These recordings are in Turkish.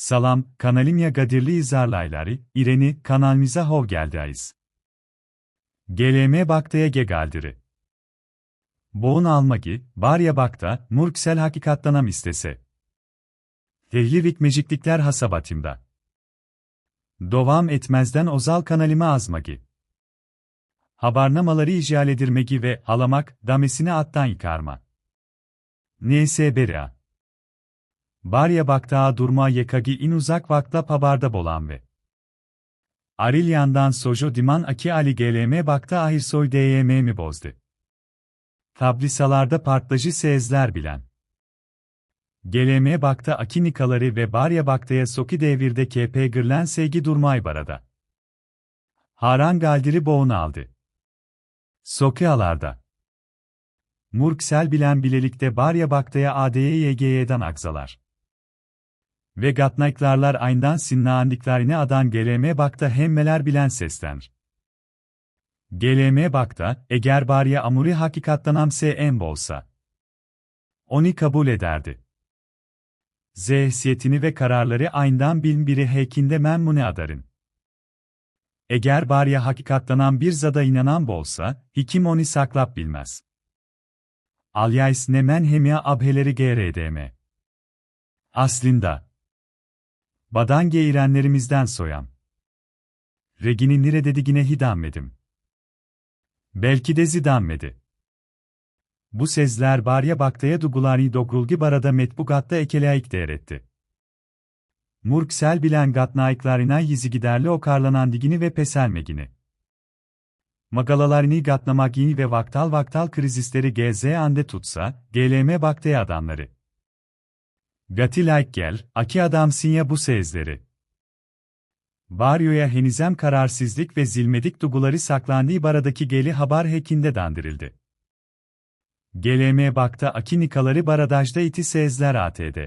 Salam, kanalimya gadirli izarlayları, ireni, kanalimize hov geldiniz. GLM baktaya gegaldiri. Boğun almagi, barya bakta, murksel hakikatlanam istese. Tehli vikmeciklikler hasabatimda. Dovam etmezden ozal kanalime azmagi. Habarnamaları icral edirmegi ve halamak, damesini attan yıkarma. Neyse beria. Barya baktağa durma yekagi in uzak vakta pabarda bolan ve. Arilyan'dan sojo diman aki ali glm bakta ahir soy dym mi bozdu. Tablisalarda partlajı sezler bilen. GLM bakta aki nikaları ve barya baktaya soki devirde KP gırlen sevgi durmay barada. Haran galdiri boğun aldı. Soki alarda. Murksel bilen bilelikte barya baktaya AD'ye YG'den akzalar. Ve gatnayklarlar ayndan sinnaandiklarine adan GLM bakta hemmeler bilen seslenir. GLM bakta, eğer barya amuri hakikatlanam se en bolsa. Oni kabul ederdi. Zehsiyetini ve kararları ayndan bin biri hekinde memnune adarın. Eğer barya hakikatlanan bir zada inanan bolsa, hikim oni saklap bilmez. Alyays nemen hemya abheleri grdm. Aslında. Badan geirenlerimizden soyam. Regini nire dedigine hidanmedim. Belki de zidanmedi. Bu sezler barya baktaya dugulani dogrulgi barada metbugatta ekeleayik değeretti. Murksel bilen gatnaiklarina yizi giderli okarlanan digini ve peselmegini. Magalalarini gatnamagini ve vaktal vaktal krizisleri GZ ande tutsa, GLM baktaya adamları. Gati like gel, aki adam sinya bu sezleri. Baryo'ya henizem kararsızlık ve zilmedik duguları saklandığı baradaki geli haber hekinde dandırıldı. GLM bakta aki nikaları baradajda iti sezler ATD.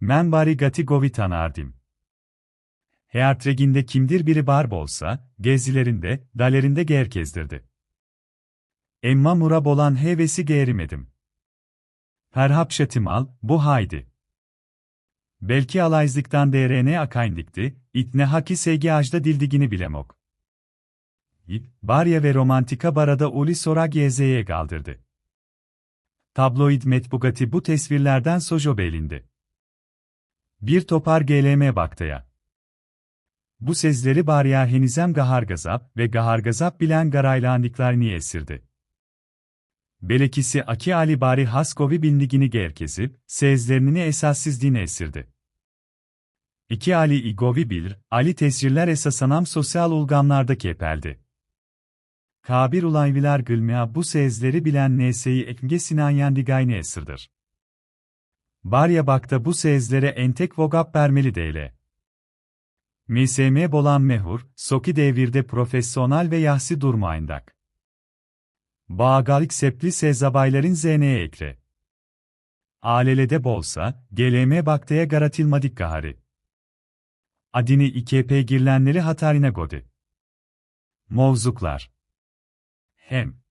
Men bari gati govi tanardim. Heartreginde kimdir biri bar bolsa, gezilerinde, dalerinde gerkezdirdi. Emma murab olan hevesi geğrimedim. Perhapşatim al, bu haydi. Belki alayzlıktan DRN akayndikti, itne haki sevgi ajda dildigini bilemok. İp, barya ve romantika barada uli sorag yezeye kaldırdı. Tabloid metbugati bu tesvirlerden sojo belindi. Bir topar GLM baktaya. Bu sezleri barya henizem gahargazap ve gahargazap bilen garaylandıklarını esirdi. Belekisi Aki Ali Bari Haskovi bindigini gerkezip, sezlerini esassizliğine esirdi. İki Ali İgovi bilir, Ali tesirler esasanam sosyal ulgamlarda kepeldi. Kabir ulayviler gılmaya bu sezleri bilen neseyi ekmge sinanyendigayne esirdir. Barya bakta bu sezlere entek vogap vermeli deyle. MSM bolan mehur, soki devirde profesyonel ve yahsi durmayındak. Bağgalik sepli sezabayların zeneye ekre. Alelede bolsa, GLM baktaya garatilmadik gahari. Adini IKP girlenleri hatarine godi. Movzuklar. Hem